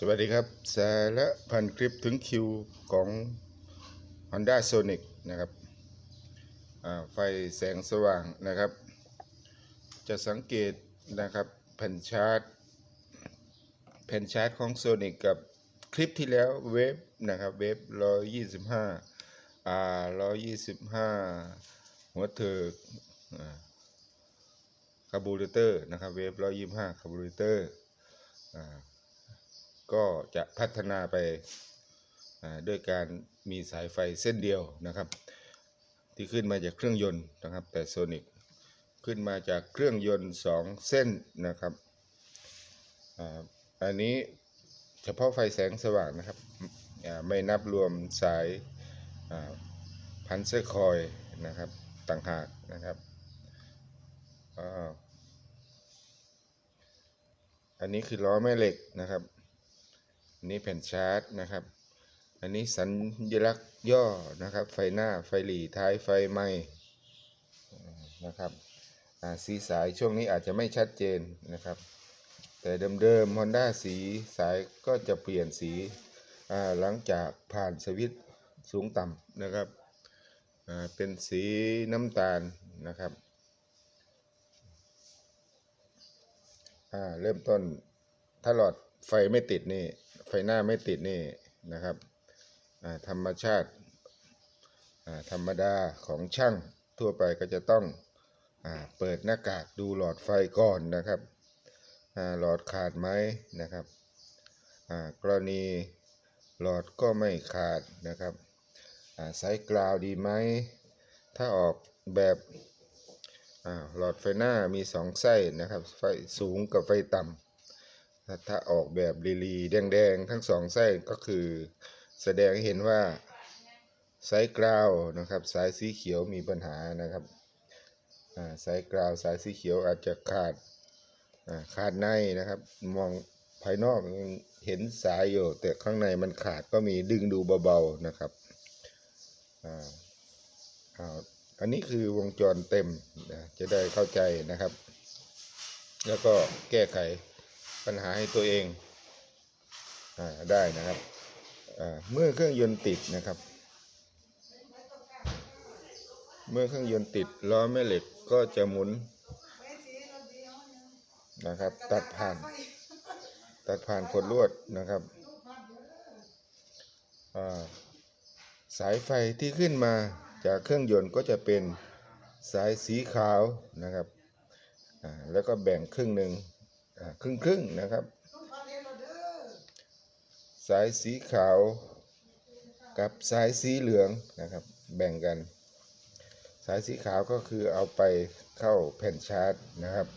สวัสดีครับ สาระพันคลิปถึงคิวของ Honda Sonic นะครับไฟแสงสว่างนะครับ จะสังเกตนะครับแผ่นชาร์จแผ่นชาร์จของ Sonic กับคลิปที่แล้วเวฟนะครับเวฟ125อ่า125 หัวเถิกอ่าคาร์บูเรเตอร์นะครับเวฟ125คาร์บูเรเตอร์อ่า ก็จะพัฒนาไปด้วยการมีสายไฟเส้นเดียวนะครับ ที่ขึ้นมาจากเครื่องยนต์นะครับแต่โซนิกขึ้นมาจากเครื่องยนต์สองเส้นนะครับอันนี้เฉพาะไฟแสงสว่างนะครับไม่นับรวมสายพันเซอร์คอยนะครับต่างหากนะครับอันนี้คือล้อแม่เหล็กนะครับ อันนี้แผ่นชาร์จนะครับ อันนี้สัญลักษณ์ย่อนะครับ ไฟหน้าไฟหลีท้ายไฟไหม้นะครับอ่าสีสายช่วงนี้อาจจะไม่ชัดเจนนะครับ แต่เดิมๆ Honda สีสายก็จะเปลี่ยนสีอ่าหลังจากผ่านสวิตช์สูงต่ำนะครับอ่าเป็นสีน้ำตาลนะครับอ่าเริ่มต้นถลอด ไฟไม่ติดนี่ ไฟหน้าไม่ติดนี่นะครับอ่าธรรมชาติอ่าธรรมดาของช่างทั่วไปก็จะต้องอาเปิดหน้ากากดูหลอดไฟก่อนนะครับอ่าหลอดขาดไหมนะครับอ่ากรณีหลอดก็ไม่ขาดนะครับอ่าสายกราวดีไหม ถ้าออกแบบอาหลอดไฟหน้ามีสองไส้นะครับ ไฟสูงกับไฟต่ำ ถ้าออกแบบลีลีแดงๆ ทั้งสองไส้ก็คือ แสดงให้เห็นว่าสายกราวนะครับ สายสีเขียวมีปัญหานะครับสายกราวสายสีเขียวอาจจะขาดขาดในนะครับ มองภายนอกยังเห็นสายอยู่แต่ข้างในมันขาดก็มีดึงดูเบาๆนะครับอันนี้คือวงจรเต็มจะได้เข้าใจนะครับ แล้วก็แก้ไข ปัญหาให้ตัวเองอได้นะครับเมื่อเครื่องยนต์ติดนะครับ เมื่อเครื่องยนต์ติดล้อแม่เหล็กก็จะหมุนนะครับ ตัดผ่าน ตัดผ่านขดลวดนะครับสายไฟที่ขึ้นมาจากเครื่องยนต์ก็จะเป็นสายสีขาวนะครับ แล้วก็แบ่งครึ่งหนึ่ง ครึ่งครึ่งนะครับ สายสีขาวกับสายสีเหลืองนะครับ แบ่งกัน สายสีขาวก็คือเอาไปเข้าแผ่นชาร์จนะครับ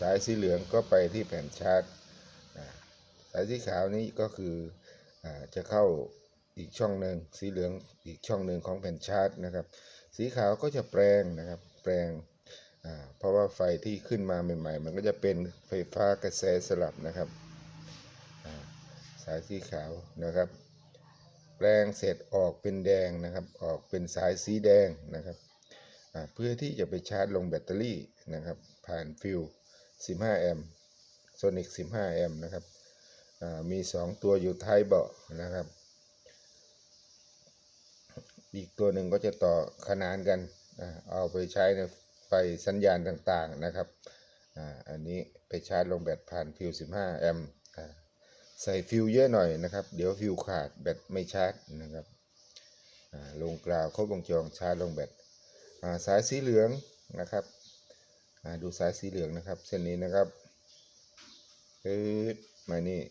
สายสีเหลืองก็ไปที่แผ่นชาร์จสายสีขาวนี้ก็คืออจะเข้าอีกช่องหนึ่งสีเหลืองอีกช่องหนึ่งของแผ่นชาร์จนะครับ สีขาวก็จะแปลงนะครับ แปลง เพราะว่าไฟที่ขึ้นมาใหม่ๆ มันก็จะเป็นไฟฟ้ากระแสสลับนะครับ สายสีขาวนะครับ แปลงเสร็จออกเป็นแดงนะครับ ออกเป็นสายสีแดงนะครับ เพื่อที่จะไปชาร์จลงแบตเตอรี่นะครับ ผ่านฟิว 15 แอมป์โซนิก15 แอมป์นะครับ มี 2 ตัวอยู่ท้ายเบาะนะครับ อีกตัวหนึ่งก็จะต่อขนานกัน เอาไปใช้ใน ไฟสัญญาณต่างๆนะครับอ่าอันนี้ไปชาร์จลงแบตผ่านฟิว15 แอมป์อ่าใส่ฟิวเยอะหน่อยนะครับ เดี๋ยวฟิวขาดแบตไม่ชาร์จนะครับอ่าลงกราวครบวงจรชาร์จลงแบตอ่าสายสีเหลืองนะครับอ่าดูสายสีเหลืองนะครับ เส้นนี้นะครับปื๊ดมานี่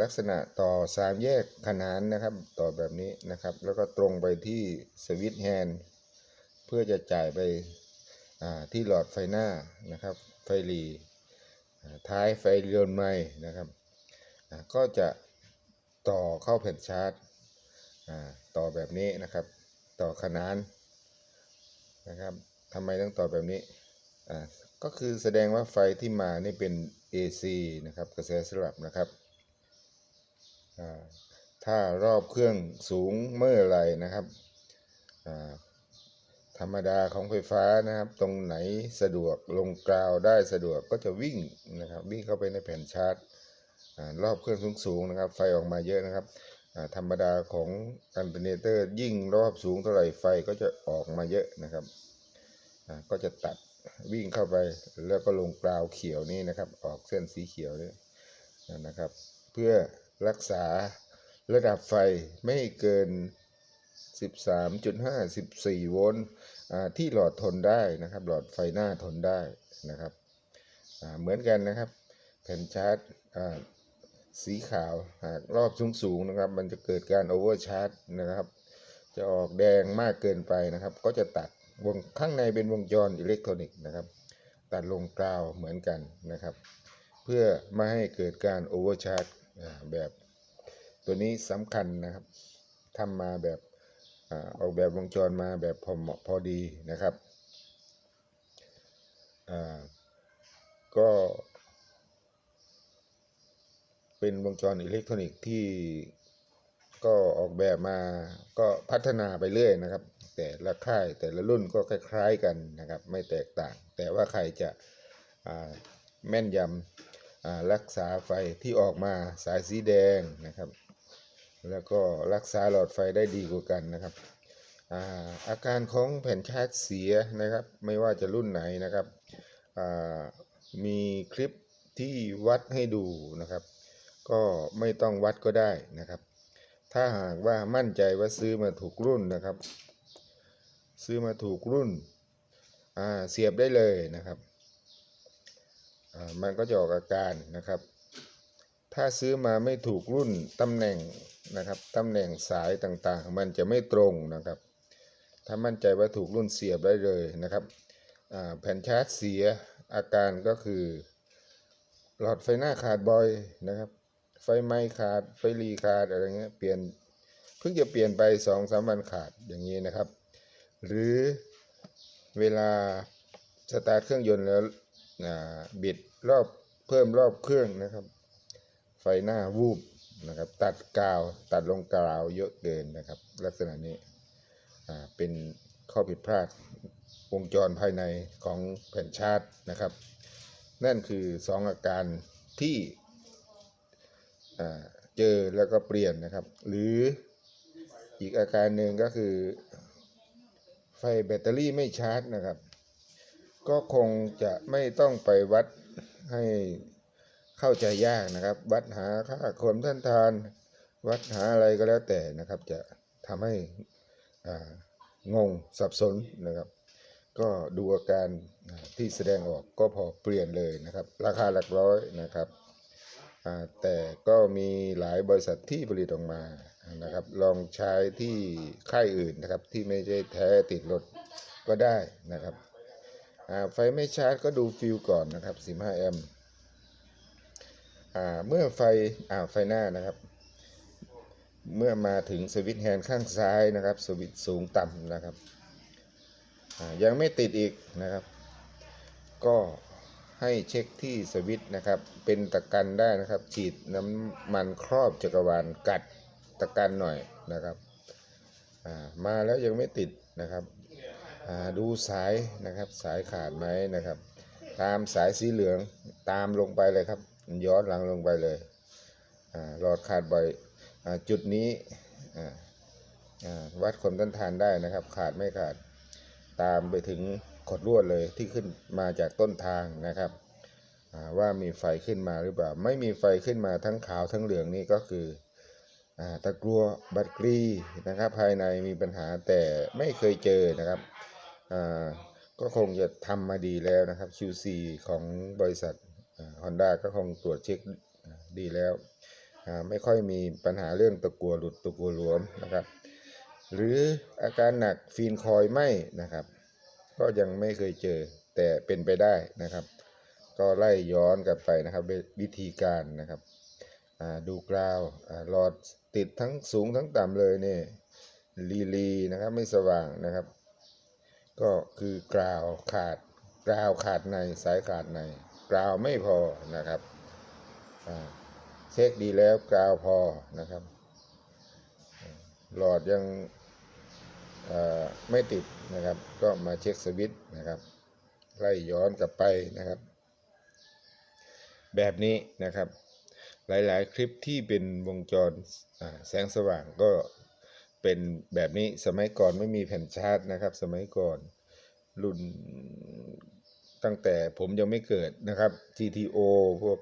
ลักษณะต่อสามแยกขนานนะครับ ต่อแบบนี้นะครับ แล้วก็ตรงไปที่สวิตช์แฮนด์ เพื่อจะจ่ายไปที่หลอดไฟหน้านะครับ ไฟหลีท้ายไฟเรือนไม้นะครับ ก็จะต่อเข้าแผ่นชาร์จต่อแบบนี้นะครับ ต่อขนานนะครับทำไมต้องต่อแบบนี้ก็คือแสดงว่าไฟที่มานี่เป็น AC นะครับ กระแสสลับนะครับ ถ้ารอบเครื่องสูงเมื่อไรนะครับ ธรรมดาของไฟฟ้านะครับ ตรงไหนสะดวกลงกราวได้สะดวกก็จะวิ่งนะครับ วิ่งเข้าไปในแผ่นชาร์จรอบเครื่องสูงๆนะครับ ไฟออกมาเยอะนะครับธรรมดาของอันเทอร์เนเตอร์ ยิ่งรอบสูงเท่าไหร่ไฟก็จะออกมาเยอะนะครับก็จะตัดวิ่งเข้าไปแล้วก็ลงกราวเขียวนี่นะครับ ออกเส้นสีเขียวนี่นะครับ เพื่อรักษาระดับไฟไม่เกิน 13.5 14 โวลต์ที่หลอดทนได้นะครับ หลอดไฟหน้าทนได้นะครับเหมือนกันนะครับ แผ่นชาร์จสีขาวหากรอบสูงๆนะครับ มันจะเกิดการโอเวอร์ชาร์จนะครับ จะออกแดงมากเกินไปนะครับ ก็จะตัดวงข้างในเป็นวงจรอิเล็กทรอนิกส์นะครับ ตัดลงกราวเหมือนกันนะครับ เพื่อไม่ให้เกิดการโอเวอร์ชาร์จแบบตัวนี้สำคัญนะครับทำมาแบบ ออกแบบวงจรมาแบบพอเหมาะพอดีนะครับอ่าก็เป็นวงจรอิเล็กทรอนิกส์ที่ก็ออกแบบมาก็พัฒนาไปเรื่อยนะครับ แต่ละค่ายแต่ละรุ่นก็คล้ายๆกันนะครับ ไม่แตกต่าง แต่ว่าใครจะแม่นยำรักษาไฟที่ออกมาสายสีแดงนะครับ แล้วก็รักษาหลอดไฟได้ดีกว่ากันนะครับอาอาการของแผ่นชาร์จเสียนะครับ ไม่ว่าจะรุ่นไหนนะครับอ่ามีคลิปที่วัดให้ดูนะครับ ก็ไม่ต้องวัดก็ได้นะครับ ถ้าหากว่ามั่นใจว่าซื้อมาถูกรุ่นนะครับ ซื้อมาถูกรุ่นอ่าเสียบได้เลยนะครับอ่ามันก็จะออกอาการนะครับ ถ้าซื้อมาไม่ถูกรุ่นตำแหน่ง นะครับตำแหน่งสายต่างๆ มันจะไม่ตรงนะครับ ถ้ามั่นใจว่าถูกรุ่นเสียบได้เลยนะครับแผ่นชาร์จเสียอาการก็คือ หลอดไฟหน้าขาดบ่อยนะครับ ไฟไม้ขาดไฟรีขาดอะไรเงี้ยเปลี่ยนเพิ่งจะเปลี่ยนไปสองสามวันขาดอย่างนี้นะครับ หรือเวลาสตาร์ทเครื่องยนต์แล้วบิดรอบเพิ่มรอบเครื่องนะครับ ไฟหน้าวูบ นะครับ ตัดกาวตัดลงกาวเยอะเกินนะครับ ลักษณะนี้เป็นข้อผิดพลาดวงจรภายในของแผ่นชาร์จนะครับ นั่นคือสองอาการที่เจอแล้วก็เปลี่ยนนะครับ หรืออีกอาการหนึ่งก็คือ ไฟแบตเตอรี่ไม่ชาร์จนะครับ ก็คงจะไม่ต้องไปวัดให้ เข้าใจยากนะครับ วัดหาค่าความต้านทาน วัดหาอะไรก็แล้วแต่นะครับ จะทำให้งงสับสนนะครับ ก็ดูอาการที่แสดงออกก็พอเปลี่ยนเลยนะครับ ราคาหลักร้อยนะครับแต่ก็มีหลายบริษัทที่ผลิตออกมานะครับ ลองใช้ที่ค่ายอื่นนะครับ ที่ไม่ใช่แท้ติดรถก็ได้นะครับไฟไม่ชาร์จก็ดูฟิลก่อนนะครับ 15 แอมป์ เมื่อไฟอ่าไฟหน้านะครับ เมื่อมาถึงสวิตช์แฮนด์ข้างซ้ายนะครับ สวิตช์สูงต่ำนะครับยังไม่ติดอีกนะครับ ก็ให้เช็คที่สวิตช์นะครับ เป็นตะกันได้นะครับ ฉีดน้ำมันครอบจักรวาลกัดตะกันหน่อยนะครับามาแล้วยังไม่ติดนะครับดูสายนะครับสายขาดไหมนะครับ ตามสายสีเหลืองตามลงไปเลยครับ ย้อนหลังลงไปเลยหลอดขาดบ่อยอจุดนี้วัดความต้านทานได้นะครับ ขาดไม่ขาดตามไปถึงขดลวดเลยที่ขึ้นมาจากต้นทางนะครับว่ามีไฟขึ้นมาหรือเปล่า ไม่มีไฟขึ้นมาทั้งขาวทั้งเหลืองนี่ก็คืออตะกรัวบัตรกรีนะครับ ภายในมีปัญหาแต่ไม่เคยเจอนะครับก็คงจะทำมาดีแล้วนะครับ QC ของบริษัท ฮอนด้าก็คงตรวจเช็คดีแล้ว ไม่ค่อยมีปัญหาเรื่องตะกัวหลุดตะกัวหลวมนะครับ หรืออาการหนักฟีนคอยไหมนะครับ ก็ยังไม่เคยเจอแต่เป็นไปได้นะครับ ก็ไล่ย้อนกลับไปนะครับวิธีการนะครับดูกราวหลอดติดทั้งสูงทั้งต่ำเลยเนี่ยลีลีนะครับไม่สว่างนะครับ ก็คือกราวขาดกราวขาดในสายขาดใน กราวไม่พอนะครับเช็คดีแล้วกราวพอนะครับ หลอดยังไม่ติดนะครับ ก็มาเช็คสวิตช์นะครับไล่ย้อนกลับไปนะครับ แบบนี้นะครับ หลาย ๆ คลิปที่เป็นวงจรแสงสว่างก็เป็นแบบนี้สมัยก่อนไม่มีแผ่นชาร์จนะครับ สมัยก่อนรุ่น ตั้งแต่ผมยังไม่เกิดนะครับ GTO พวก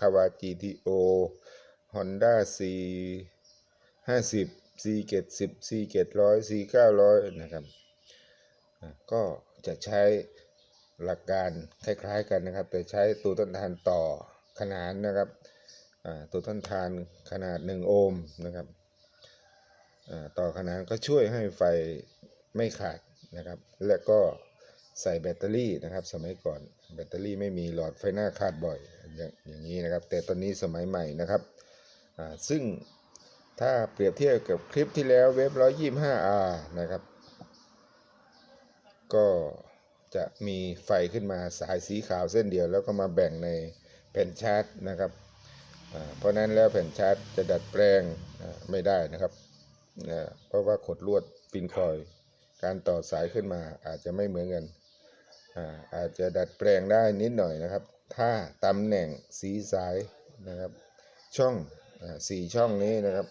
คาวา GTO Honda C 50 C 70 C 700 C 900นะครับก็จะใช้หลักการคล้ายๆกันนะครับ แต่ใช้ตัวต้นทานต่อขนานนะครับตัวต้นทานขนาด 1 โอห์มนะครับต่อขนานก็ช่วยให้ไฟไม่ขาดนะครับ และก็ ใส่แบตเตอรี่นะครับ สมัยก่อนแบตเตอรี่ไม่มีหลอดไฟหน้าขาดบ่อยอย่างอย่างนี้นะครับ แต่ตอนนี้สมัยใหม่นะครับซึ่งถ้าเปรียบเทียบกับคลิปที่แล้วเว็บ 125R นะครับ ก็จะมีไฟขึ้นมาสายสีขาวเส้นเดียว แล้วก็มาแบ่งในแผ่นชาร์จนะครับ เพราะนั้นแล้วแผ่นชาร์จจะดัดแปลงไม่ได้นะครับ เพราะว่าขดลวดฟินคอย การต่อสายขึ้นมาอาจจะไม่เหมือนกัน อาจจะดัดแปลงได้นิดหน่อยนะครับ ถ้าตำแหน่งสีสายนะครับ ช่องสี่ช่องนี้นะครับ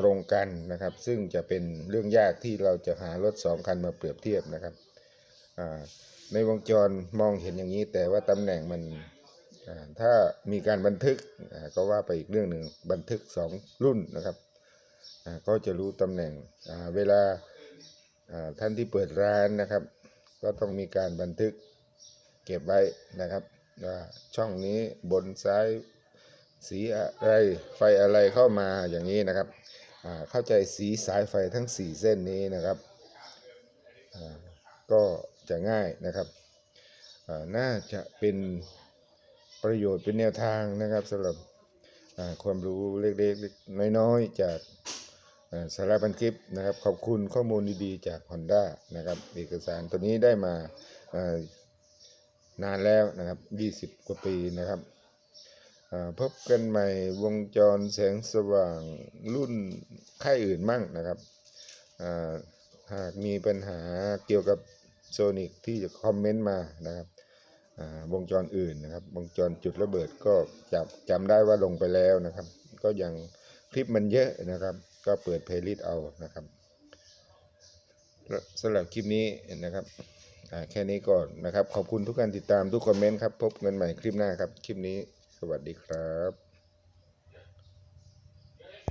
ตรงกันนะครับ ซึ่งจะเป็นเรื่องยากที่เราจะหารถสองคันมาเปรียบเทียบนะครับในวงจรมองเห็นอย่างนี้ แต่ว่าตำแหน่งมันถ้ามีการบันทึกก็ว่าไปอีกเรื่องหนึ่งบันทึกสองรุ่นนะครับก็จะรู้ตำแหน่งเวลาท่านที่เปิดร้านนะครับ ก็ต้องมีการบันทึกเก็บไว้นะครับว่าช่องนี้บนซ้ายสีอะไรไฟอะไรเข้ามาอย่างนี้นะครับเข้าใจสีสายไฟทั้ง 4 เส้นนี้นะครับก็จะง่ายนะครับน่าจะเป็นประโยชน์เป็นแนวทางนะครับสำหรับความรู้เล็กๆน้อยๆจาก สาระบันคลิปนะครับขอบคุณข้อมูลดีๆจาก Honda นะครับเอกสารตัวนี้ได้มานานแล้วนะครับ 20 กว่าปีนะครับพบกันใหม่วงจรแสงสว่างรุ่นค่ายอื่นมั่งนะครับหากมีปัญหาเกี่ยวกับโซนิกที่จะคอมเมนต์มานะครับวงจรอื่นนะครับ วงจรจุดระเบิดก็จับจำได้ว่าลงไปแล้วนะครับ ก็ยังคลิปมันเยอะนะครับ ก็เปิดเพลย์ลิสต์เอานะครับสำหรับคลิปนี้นะครับอ่าแค่นี้ก่อนนะครับ ขอบคุณทุกการติดตามทุกคอมเมนต์ครับ พบกันใหม่คลิปหน้าครับ คลิปนี้ สวัสดีครับ